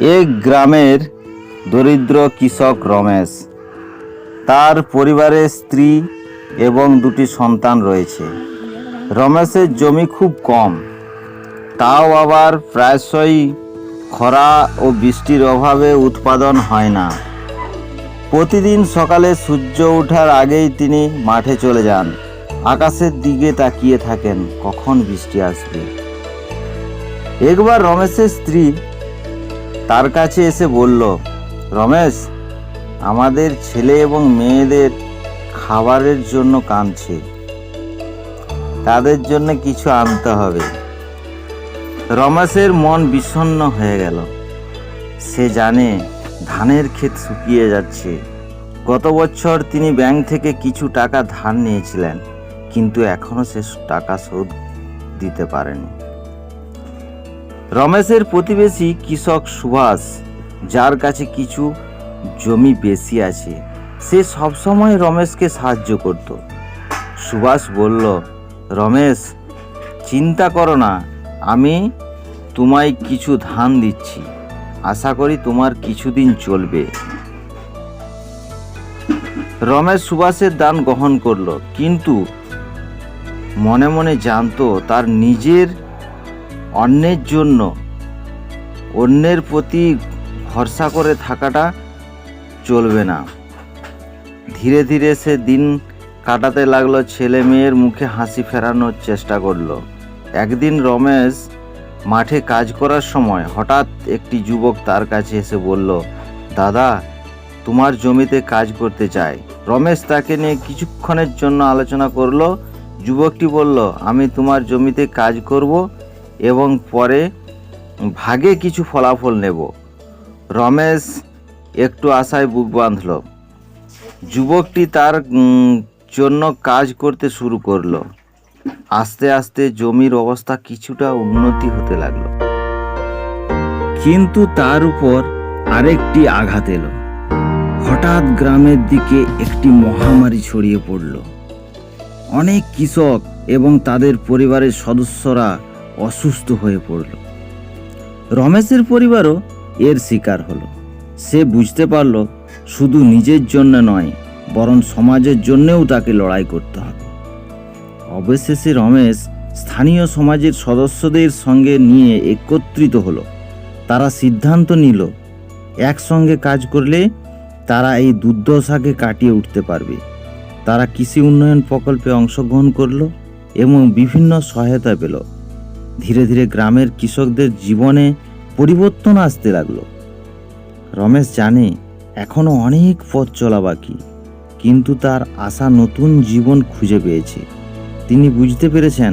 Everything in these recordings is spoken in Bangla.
এক গ্রামের দরিদ্র কৃষক রমেশ। তার পরিবারে স্ত্রী এবং দুটি সন্তান রয়েছে। রমেশের জমি খুব কম। তাও আবার প্রায়শই খরা ও বৃষ্টির অভাবে উৎপাদন হয় না। প্রতিদিন সকালে সূর্য ওঠার আগেই তিনি মাঠে চলে যান। আকাশের দিকে তাকিয়ে থাকেন, কখন বৃষ্টি আসবে। একবার রমেশের স্ত্রী তার কাছে এসে বলল, রমেশ, আমাদের ছেলে এবং মেয়েদের খাবারের জন্য কাঁদছে। তাদের জন্য কিছু আনতে হবে। রমেশের মন বিষণ্ণ হয়ে গেল। সে জানে ধানের ক্ষেত শুকিয়ে যাচ্ছে। গত বছর তিনি ব্যাংক থেকে কিছু টাকা ধার নিয়েছিলেন, কিন্তু এখনও সে টাকা শোধ দিতে পারেনি। রমেশের প্রতিবেশী কৃষক সুভাষ, যার কাছে কিছু জমি বেশি আছে, সে সবসময় রমেশকে সাহায্য করত। সুভাষ বলল, রমেশ, চিন্তা করো না, আমি তোমায় কিছু ধান দিচ্ছি। আশা করি তোমার কিছুদিন চলবে। রমেশ সুভাষের দান গ্রহণ করল, কিন্তু মনে মনে জানতো তার নিজের অন্যের জন্য অন্যের প্রতি ভরসা করে থাকাটা চলবে না। ধীরে ধীরে সে দিন কাটাতে লাগল, ছেলে মেয়ের মুখে হাসি ফেরানোর চেষ্টা করল। একদিন রমেশ মাঠে কাজ করার সময় হঠাৎ একটি যুবক তার কাছে এসে বলল, দাদা, তোমার জমিতে কাজ করতে চাই। রমেশ তাকে নিয়ে কিছুক্ষণের জন্য আলোচনা করল। যুবকটি বলল, আমি তোমার জমিতে কাজ করব এবং পরে ভাগে কিছু ফলাফল নেব। রমেশ একটু আশায় বুক বাঁধল। যুবকটি তার জন্য কাজ করতে শুরু করল। আস্তে আস্তে জমির অবস্থা কিছুটা উন্নতি হতে লাগল। কিন্তু তার উপর আরেকটি আঘাত এলো। হঠাৎ গ্রামের দিকে একটি মহামারী ছড়িয়ে পড়ল। অনেক কৃষক এবং তাদের পরিবারের সদস্যরা অসুস্থ হয়ে পড়ল। রমেশের পরিবারও এর শিকার হলো। সে বুঝতে পারল শুধু নিজের জন্য নয়, বরং সমাজের জন্যেও তাকে লড়াই করতে হবে। অবশেষে রমেশ স্থানীয় সমাজের সদস্যদের সঙ্গে নিয়ে একত্রিত হলো। তারা সিদ্ধান্ত নিল, একসঙ্গে কাজ করলে তারা এই দুর্দশাকে কাটিয়ে উঠতে পারবে। তারা কৃষি উন্নয়ন প্রকল্পে অংশগ্রহণ করল এবং বিভিন্ন সহায়তা পেল। ধীরে ধীরে গ্রামের কৃষকদের জীবনে পরিবর্তন আসতে লাগল। রমেশ জানে এখনও অনেক পথ চলা বাকি, কিন্তু তার আশা নতুন জীবন খুঁজে পেয়েছে। তিনি বুঝতে পেরেছেন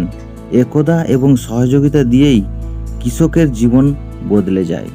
একদা এবং সহযোগিতা দিয়েই কৃষকের জীবন বদলে যায়।